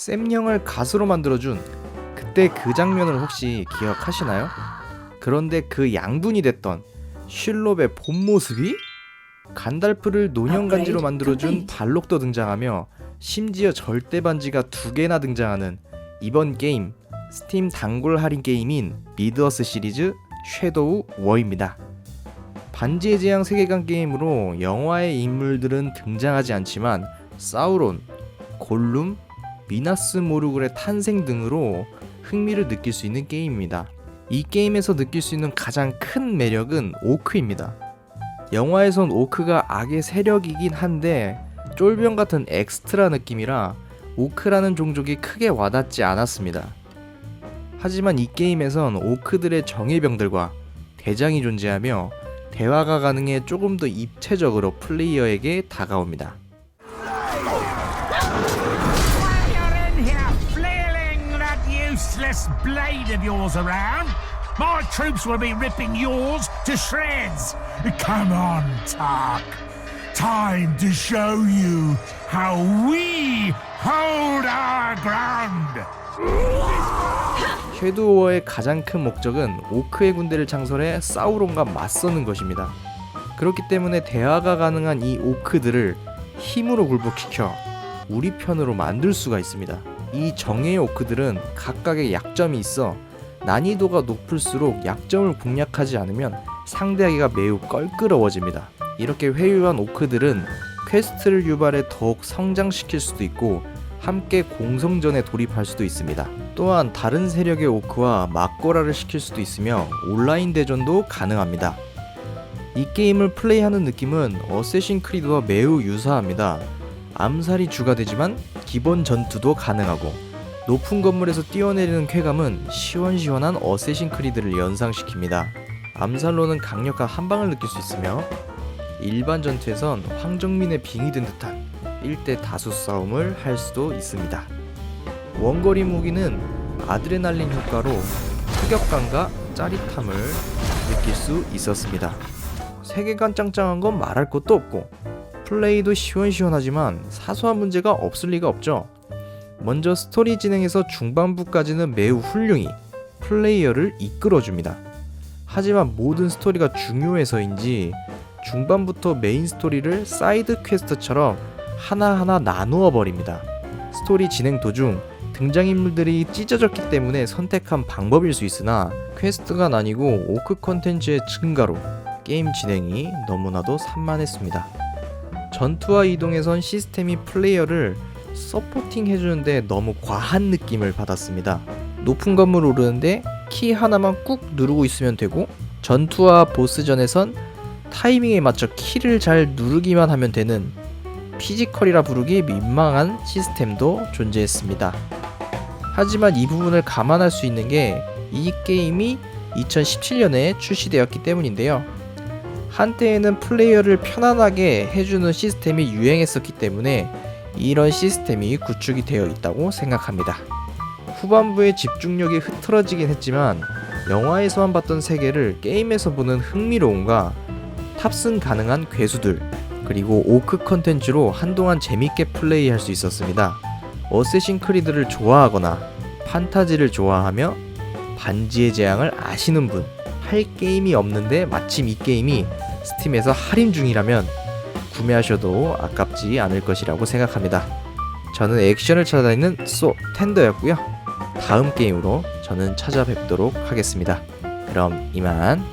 샘영을 가수로 만들어준 그때 그 장면을 혹시 기억하시나요? 그런데 그 양분이 됐던 슐롭의 본 모습이 간달프를 노년간지로 만들어준 발록도 등장하며 심지어 절대 반지가 두 개나 등장하는 이번 게임 스팀 단골 할인 게임인 미드어스 시리즈 섀도우 워입니다. 반지의 제왕 세계관 게임으로 영화의 인물들은 등장하지 않지만 사우론, 골룸, 미나스 모르굴의 탄생 등으로 흥미를 느낄 수 있는 게임입니다. 이 게임에서 느낄 수 있는 가장 큰 매력은 오크입니다. 영화에선 오크가 악의 세력이긴 한데 쫄병 같은 엑스트라 느낌이라 오크라는 종족이 크게 와닿지 않았습니다. 하지만 이 게임에선 오크들의 정예병들과 대장이 존재하며 대화가 가능해 조금 더 입체적으로 플레이어에게 다가옵니다. Useless blade of yours around? My troops will be ripping yours to shreds. Come on, Tark. Time to show you how we hold our ground. 섀도우어의 가장 큰 목적은 오크의 군대를 창설해 사우론과 맞서는 것입니다. 그렇기 때문에 대화가 가능한 이 오크들을 힘으로 굴복시켜 우리 편으로 만들 수가 있습니다. 이 정예의 오크들은 각각의 약점이 있어 난이도가 높을수록 약점을 공략하지 않으면 상대하기가 매우 껄끄러워집니다. 이렇게 회유한 오크들은 퀘스트를 유발해 더욱 성장시킬 수도 있고 함께 공성전에 돌입할 수도 있습니다. 또한 다른 세력의 오크와 맞고라를 시킬 수도 있으며 온라인 대전도 가능합니다. 이 게임을 플레이하는 느낌은 어쌔신 크리드와 매우 유사합니다. 암살이 주가 되지만 기본 전투도 가능하고 높은 건물에서 뛰어내리는 쾌감은 시원시원한 어쌔신 크리드를 연상시킵니다. 암살로는 강력한 한방을 느낄 수 있으며 일반 전투에선 황정민의 빙이 든 듯한 1대 다수 싸움을 할 수도 있습니다. 원거리 무기는 아드레날린 효과로 타격감과 짜릿함을 느낄 수 있었습니다. 세계관 짱짱한 건 말할 것도 없고 플레이도 시원시원하지만 사소한 문제가 없을 리가 없죠. 먼저 스토리 진행에서 중반부까지는 매우 훌륭히 플레이어를 이끌어줍니다. 하지만 모든 스토리가 중요해서인지 중반부터 메인 스토리를 사이드 퀘스트처럼 하나하나 나누어 버립니다. 스토리 진행 도중 등장인물들이 찢어졌기 때문에 선택한 방법일 수 있으나 퀘스트가 나뉘고 오크 컨텐츠의 증가로 게임 진행이 너무나도 산만했습니다. 전투와 이동에선 시스템이 플레이어를 서포팅 해주는데 너무 과한 느낌을 받았습니다. 높은 건물 오르는데 키 하나만 꾹 누르고 있으면 되고 전투와 보스전에선 타이밍에 맞춰 키를 잘 누르기만 하면 되는 피지컬이라 부르기 민망한 시스템도 존재했습니다. 하지만 이 부분을 감안할 수 있는 게 이 게임이 2017년에 출시되었기 때문인데요. 한때에는 플레이어를 편안하게 해주는 시스템이 유행했었기 때문에 이런 시스템이 구축이 되어 있다고 생각합니다. 후반부에 집중력이 흐트러지긴 했지만 영화에서만 봤던 세계를 게임에서 보는 흥미로움과 탑승 가능한 괴수들 그리고 오크 컨텐츠로 한동안 재밌게 플레이할 수 있었습니다. 어쌔신 크리드를 좋아하거나 판타지를 좋아하며 반지의 제왕을 아시는 분, 할 게임이 없는데 마침 이 게임이 스팀에서 할인 중이라면 구매하셔도 아깝지 않을 것이라고 생각합니다. 저는 액션을 찾아다니는 소 텐더였고요. 다음 게임으로 저는 찾아뵙도록 하겠습니다. 그럼 이만